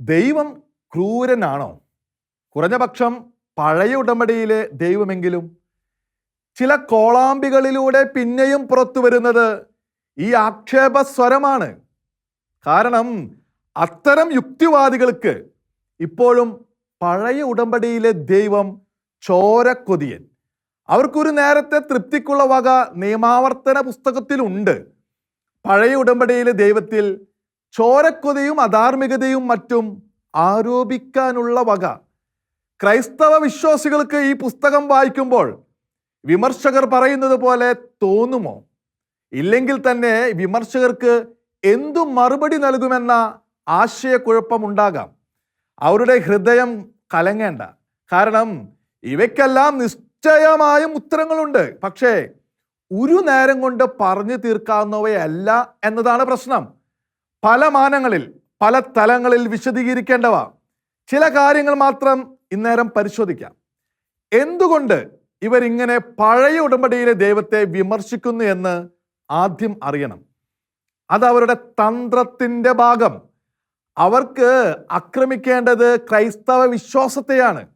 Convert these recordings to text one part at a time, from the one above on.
ദൈവം ക്രൂരനാണോ? കുറഞ്ഞ പക്ഷം പഴയ ഉടമ്പടിയിലെ ദൈവമെങ്കിലും ചില കോളാമ്പികളിലൂടെ പിന്നെയും പുറത്തു വരുന്നത് ഈ ആക്ഷേപ സ്വരമാണ്. കാരണം അത്തരം യുക്തിവാദികൾക്ക് ഇപ്പോഴും പഴയ ഉടമ്പടിയിലെ ദൈവം ചോരക്കൊതിയൻ. അവർക്കൊരു നേരത്തെ തൃപ്തിക്കുള്ള വക നിയമാവർത്തന പുസ്തകത്തിലുണ്ട്. പഴയ ഉടമ്പടിയിലെ ദൈവത്തിൽ ചോരക്കൊതിയും അധാർമികതയും മറ്റും ആരോപിക്കാനുള്ള വക. ക്രൈസ്തവ വിശ്വാസികൾക്ക് ഈ പുസ്തകം വായിക്കുമ്പോൾ വിമർശകർ പറയുന്നത് പോലെ തോന്നുമോ? ഇല്ലെങ്കിൽ തന്നെ വിമർശകർക്ക് എന്തു മറുപടി നൽകുമെന്ന ആശയക്കുഴപ്പമുണ്ടാകാം. അവരുടെ ഹൃദയം കലങ്ങേണ്ട. കാരണം ഇവയ്ക്കെല്ലാം നിശ്ചയമായും ഉത്തരങ്ങളുണ്ട്. പക്ഷേ ഒരു നേരം കൊണ്ട് പറഞ്ഞു തീർക്കാവുന്നവയല്ല എന്നതാണ് പ്രശ്നം. പല മാനങ്ങളിൽ പല തലങ്ങളിൽ വിശദീകരിക്കേണ്ടവ. ചില കാര്യങ്ങൾ മാത്രം ഇന്നേരം പരിശോധിക്കാം. എന്തുകൊണ്ട് ഇവരിങ്ങനെ പഴയ ഉടമ്പടിയിലെ ദൈവത്തെ വിമർശിക്കുന്നു എന്ന് ആദ്യം അറിയണം. അത് അവരുടെ തന്ത്രത്തിന്റെ ഭാഗം. അവർക്ക് ആക്രമിക്കേണ്ടത് ക്രൈസ്തവ വിശ്വാസത്തെയാണ്.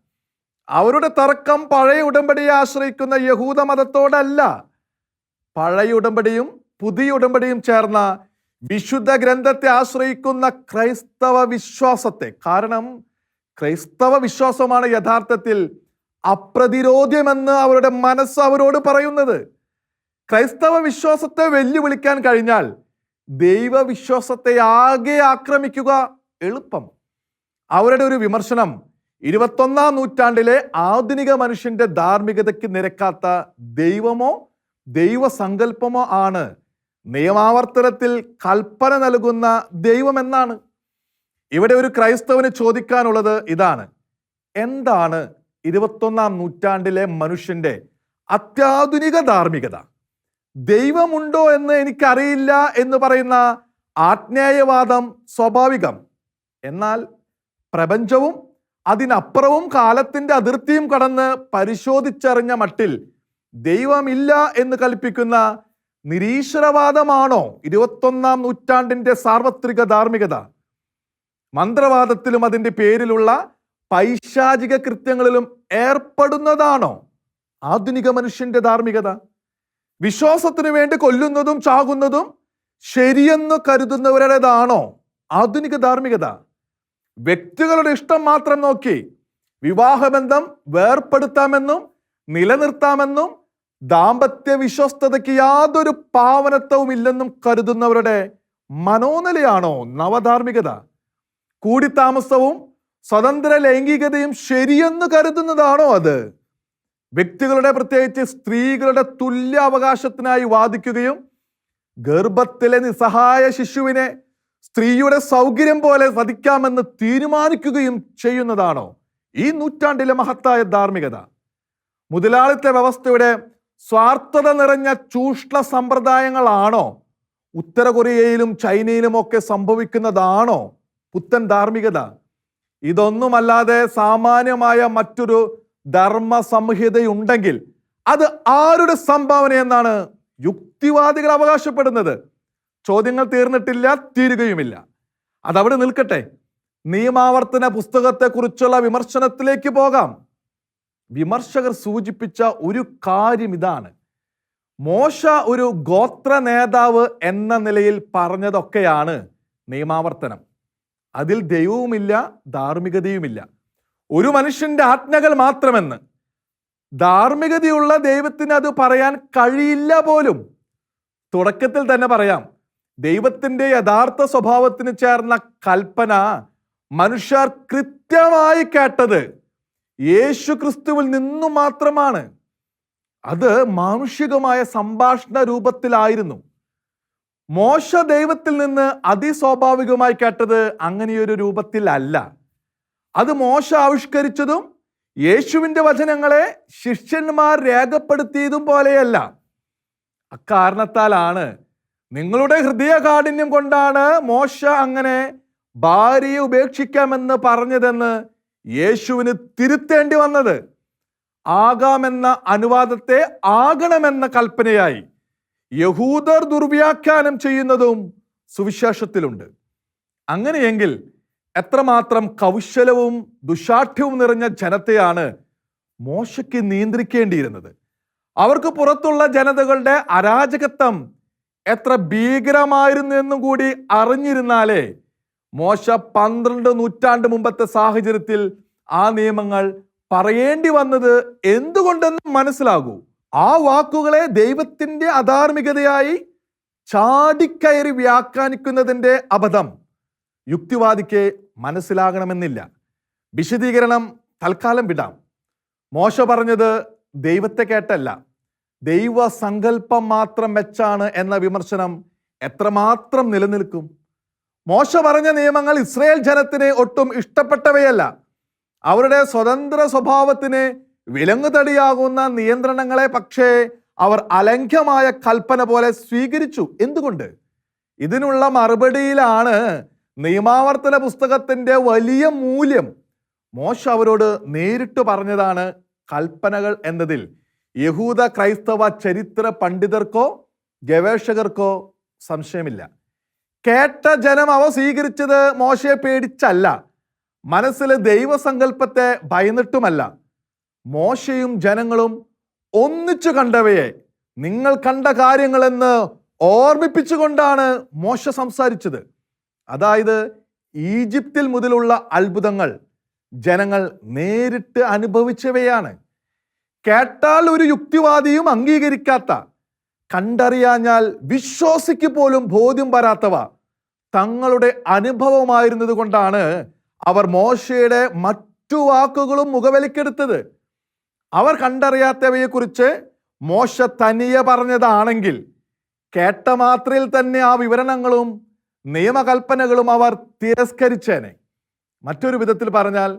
അവരുടെ തർക്കം പഴയ ഉടമ്പടിയെ ആശ്രയിക്കുന്ന യഹൂദ മതത്തോടല്ല. പഴയ ഉടമ്പടിയും പുതിയ ഉടമ്പടിയും ചേർന്ന വിശുദ്ധ ഗ്രന്ഥത്തെ ആശ്രയിക്കുന്ന ക്രൈസ്തവ വിശ്വാസത്തെ. കാരണം ക്രൈസ്തവ വിശ്വാസമാണ് യഥാർത്ഥത്തിൽ അപ്രതിരോധ്യമെന്ന് അവരുടെ മനസ്സ് അവരോട് പറയുന്നത്. ക്രൈസ്തവ വിശ്വാസത്തെ വെല്ലുവിളിക്കാൻ കഴിഞ്ഞാൽ ദൈവവിശ്വാസത്തെ ആകെ ആക്രമിക്കുക എളുപ്പം. അവരുടെ ഒരു വിമർശനം ഇരുപത്തൊന്നാം നൂറ്റാണ്ടിലെ ആധുനിക മനുഷ്യന്റെ ധാർമ്മികതയ്ക്ക് നിരക്കാത്ത ദൈവമോ ദൈവസങ്കല്പമോ ആണ് നിയമാവർത്തനത്തിൽ കൽപ്പന നൽകുന്ന ദൈവമെന്നാണ്. ഇവിടെ ഒരു ക്രൈസ്തവന് ചോദിക്കാനുള്ളത് ഇതാണ്. എന്താണ് ഇരുപത്തൊന്നാം നൂറ്റാണ്ടിലെ മനുഷ്യന്റെ അത്യാധുനിക ധാർമ്മികത? ദൈവമുണ്ടോ എന്ന് എനിക്കറിയില്ല എന്ന് പറയുന്ന ആജ്ഞേയവാദം സ്വാഭാവികം. എന്നാൽ പ്രപഞ്ചവും അതിനപ്പുറവും കാലത്തിന്റെ അതിർത്തിയും കടന്ന് പരിശോധിച്ചറിഞ്ഞ മട്ടിൽ ദൈവമില്ല എന്ന് കൽപ്പിക്കുന്ന നിരീശ്വരവാദമാണോ? ഇരുപത്തൊന്നാം നൂറ്റാണ്ടിന്റെ സാർവത്രിക ധാർമ്മികത. മന്ത്രവാദത്തിലും അതിന്റെ പേരിലുള്ള പൈശാചിക കൃത്യങ്ങളിലും ഏർപ്പെടുന്നതാണോ? ആധുനിക മനുഷ്യന്റെ ധാർമ്മികത. വിശ്വാസത്തിനു വേണ്ടി കൊല്ലുന്നതും ചാകുന്നതും ശരിയെന്ന് കരുതുന്നവരുടേതാണോ? ആധുനിക ധാർമ്മികത. വ്യക്തികളുടെ ഇഷ്ടം മാത്രം നോക്കി വിവാഹബന്ധം വേർപ്പെടുത്താമെന്നും നിലനിർത്താമെന്നും ദാമ്പത്യ വിശ്വസ്തതയ്ക്ക് യാതൊരു പാവനത്വവും ഇല്ലെന്നും കരുതുന്നവരുടെ മനോനിലയാണോ നവധാർമ്മികത? കൂടിത്താമസവും സ്വതന്ത്ര ലൈംഗികതയും ശരിയെന്ന് കരുതുന്നതാണോ അത്? വ്യക്തികളുടെ പ്രത്യേകിച്ച് സ്ത്രീകളുടെ തുല്യ അവകാശത്തിനായി വാദിക്കുകയും ഗർഭത്തിലെ നിസ്സഹായ ശിശുവിനെ സ്ത്രീയുടെ സൗകര്യം പോലെ വധിക്കാമെന്ന് തീരുമാനിക്കുകയും ചെയ്യുന്നതാണോ? ഈ നൂറ്റാണ്ടിലെ മഹത്തായ ധാർമ്മികത. മുതലാളിത്ത വ്യവസ്ഥയുടെ സ്വാർത്ഥത നിറഞ്ഞ ചൂഷ്ണ സമ്പ്രദായങ്ങളാണോ? ഉത്തര കൊറിയയിലും ചൈനയിലും ഒക്കെ സംഭവിക്കുന്നതാണോ? പുത്തൻ ധാർമ്മികത. ഇതൊന്നുമല്ലാതെ സാമാന്യമായ മറ്റൊരു ധർമ്മ സംഹിതയുണ്ടെങ്കിൽ അത് ആരുടെ സംഭാവന എന്നാണ് യുക്തിവാദികൾ അവകാശപ്പെടുന്നത്? ചോദ്യങ്ങൾ തീർന്നിട്ടില്ല തീരുകയുമില്ല. അതവിടെ നിൽക്കട്ടെ. നിയമാവർത്തന പുസ്തകത്തെക്കുറിച്ചുള്ള വിമർശനത്തിലേക്ക് പോകാം. വിമർശകർ സൂചിപ്പിച്ച ഒരു കാര്യം ഇതാണ്. മോശ ഒരു ഗോത്ര നേതാവ് എന്ന നിലയിൽ പറഞ്ഞതൊക്കെയാണ് നിയമാവർത്തനം. അതിൽ ദൈവവുമില്ല ധാർമ്മികതയുമില്ല. ഒരു മനുഷ്യന്റെ ആജ്ഞകൾ മാത്രമെന്ന്. ധാർമ്മികതയുള്ള ദൈവത്തിന് അത് പറയാൻ കഴിയില്ല പോലും. തുടക്കത്തിൽ തന്നെ പറയാം ദൈവത്തിന്റെ യഥാർത്ഥ സ്വഭാവത്തിന് ചേർന്ന കൽപ്പന മനുഷ്യർ കൃത്യമായി കേട്ടത് യേശു ക്രിസ്തുവിൽ നിന്നു മാത്രമാണ്. അത് മാനുഷികമായ സംഭാഷണ രൂപത്തിലായിരുന്നു. മോശ ദൈവത്തിൽ നിന്ന് അതിസ്വാഭാവികമായി കേട്ടത് അങ്ങനെയൊരു രൂപത്തിലല്ല അത് മോശ ആവിഷ്കരിച്ചതും യേശുവിന്റെ വചനങ്ങളെ ശിഷ്യന്മാർ രേഖപ്പെടുത്തിയതും പോലെയല്ല. അക്കാരണത്താലാണ് നിങ്ങളുടെ ഹൃദയകാഠിന്യം കൊണ്ടാണ് മോശ അങ്ങനെ ഭാര്യയെ ഉപേക്ഷിക്കാമെന്ന് പറഞ്ഞതെന്ന് യേശുവിന് തിരുത്തേണ്ടി വന്നത്. ആകാമെന്ന അനുവാദത്തെ ആകണമെന്ന കൽപ്പനയായി യഹൂദർ ദുർവ്യാഖ്യാനം ചെയ്യുന്നതും സുവിശേഷത്തിലുണ്ട്. അങ്ങനെയെങ്കിൽ എത്രമാത്രം കൗശലവും ദുശാഠ്യവും നിറഞ്ഞ ജനത്തെയാണ് മോശയ്ക്ക് നിയന്ത്രിക്കേണ്ടിയിരുന്നത്? അവർക്ക് പുറത്തുള്ള ജനതകളുടെ അരാജകത്വം എത്ര ഭീകരമായിരുന്നു എന്നും കൂടി അറിഞ്ഞിരുന്നാലേ മോശ പന്ത്രണ്ട് നൂറ്റാണ്ട് മുമ്പത്തെ സാഹചര്യത്തിൽ ആ നിയമങ്ങൾ പറയേണ്ടി വന്നത് എന്തുകൊണ്ടെന്ന് മനസ്സിലാകൂ. ആ വാക്കുകളെ ദൈവത്തിന്റെ അധാർമികതയായി ചാടിക്കയറി വ്യാഖ്യാനിക്കുന്നതിന്റെ അബദ്ധം യുക്തിവാദിക്ക് മനസ്സിലാകണമെന്നില്ല. വിശദീകരണം തൽക്കാലം വിടാം. മോശ പറഞ്ഞത് ദൈവത്തെ കേട്ടല്ല. ദൈവ ദൈവസങ്കല്പം മാത്രം വെച്ചാണ് എന്ന വിമർശനം എത്രമാത്രം നിലനിൽക്കും? മോശ പറഞ്ഞ നിയമങ്ങൾ ഇസ്രയേൽ ജനത്തിന് ഒട്ടും ഇഷ്ടപ്പെട്ടവയല്ല. അവരുടെ സ്വതന്ത്ര സ്വഭാവത്തിന് വിലങ്ങുതടിയാകുന്ന നിയന്ത്രണങ്ങളെ പക്ഷേ അവർ അലംഘ്യമായ കൽപ്പന പോലെ സ്വീകരിച്ചു. എന്തുകൊണ്ട്? ഇതിനുള്ള മറുപടിയിലാണ് നിയമാവർത്തന പുസ്തകത്തിന്റെ വലിയ മൂല്യം. മോശ അവരോട് നേരിട്ട് പറഞ്ഞതാണ് കൽപ്പനകൾ എന്നതിൽ. യഹൂദ ക്രൈസ്തവ ചരിത്ര പണ്ഡിതർക്കോ ഗവേഷകർക്കോ സംശയമില്ല. കേട്ട ജനം അവ സ്വീകരിച്ചത് മോശയെ പേടിച്ചല്ല. മനസ്സിൽ ദൈവസങ്കല്പത്തെ ഭയന്നിട്ടുമല്ല. മോശയും ജനങ്ങളും ഒന്നിച്ചു കണ്ടവയെ. നിങ്ങൾ കണ്ട കാര്യങ്ങളെന്ന് ഓർമ്മിപ്പിച്ചുകൊണ്ടാണ് മോശ സംസാരിച്ചത്. അതായത് ഈജിപ്തിൽ മുതലുള്ള അത്ഭുതങ്ങൾ ജനങ്ങൾ നേരിട്ട് അനുഭവിച്ചവയാണ്. കേട്ടാൽ ഒരു യുക്തിവാദിയും അംഗീകരിക്കാത്ത കണ്ടറിയാഞ്ഞാൽ വിശ്വാസിക്ക് പോലും ബോധ്യം വരാത്തവ തങ്ങളുടെ അനുഭവമായിരുന്നത് കൊണ്ടാണ് അവർ മോശയുടെ മറ്റു വാക്കുകളും മുഖവിലക്കെടുത്തത്. അവർ കണ്ടറിയാത്തവയെക്കുറിച്ച് മോശ തനിയെ പറഞ്ഞതാണെങ്കിൽ കേട്ട മാത്രയിൽ തന്നെ ആ വിവരണങ്ങളും നിയമകൽപ്പനകളും അവർ തിരസ്കരിച്ചേനെ. മറ്റൊരു വിധത്തിൽ പറഞ്ഞാൽ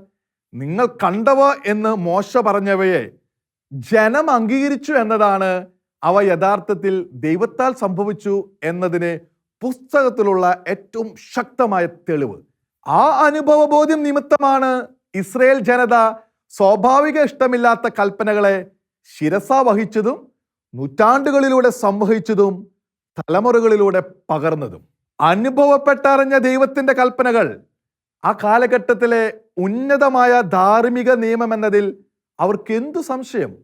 നിങ്ങൾ കണ്ടവ എന്ന് മോശ പറഞ്ഞവയെ ജനം അംഗീകരിച്ചു എന്നതാണ് അവ യഥാർത്ഥത്തിൽ ദൈവത്താൽ സംഭവിച്ചു എന്നതിന് പുസ്തകത്തിലുള്ള ഏറ്റവും ശക്തമായ തെളിവ്. ആ അനുഭവബോധ്യം നിമിത്തമാണ് ഇസ്രയേൽ ജനത സ്വാഭാവിക ഇഷ്ടമില്ലാത്ത കൽപ്പനകളെ ശിരസ വഹിച്ചതും നൂറ്റാണ്ടുകളിലൂടെ സംവഹിച്ചതും തലമുറകളിലൂടെ പകർന്നതും. അനുഭവപ്പെട്ടറിഞ്ഞ ദൈവത്തിന്റെ കൽപ്പനകൾ ആ കാലഘട്ടത്തിലെ ഉന്നതമായ ധാർമ്മിക നിയമം എന്നതിൽ അവർക്ക് എന്തു സംശയം?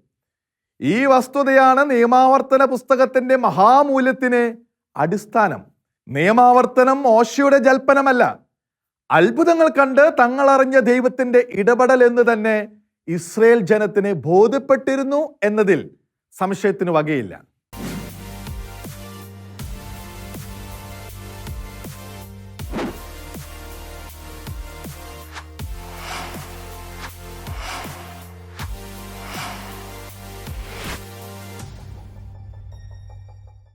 ഈ വസ്തുതയാണ് നിയമാവർത്തന പുസ്തകത്തിന്റെ മഹാമൂല്യത്തിന് അടിസ്ഥാനം. നിയമാവർത്തനം മോശയുടെ ജൽപ്പനമല്ല. അത്ഭുതങ്ങൾ കണ്ട് തങ്ങളറിഞ്ഞ ദൈവത്തിന്റെ ഇടപെടൽ എന്ന് തന്നെ ഇസ്രയേൽ ജനത്തിന് ബോധ്യപ്പെട്ടിരുന്നു എന്നതിൽ സംശയത്തിന് വകയില്ല.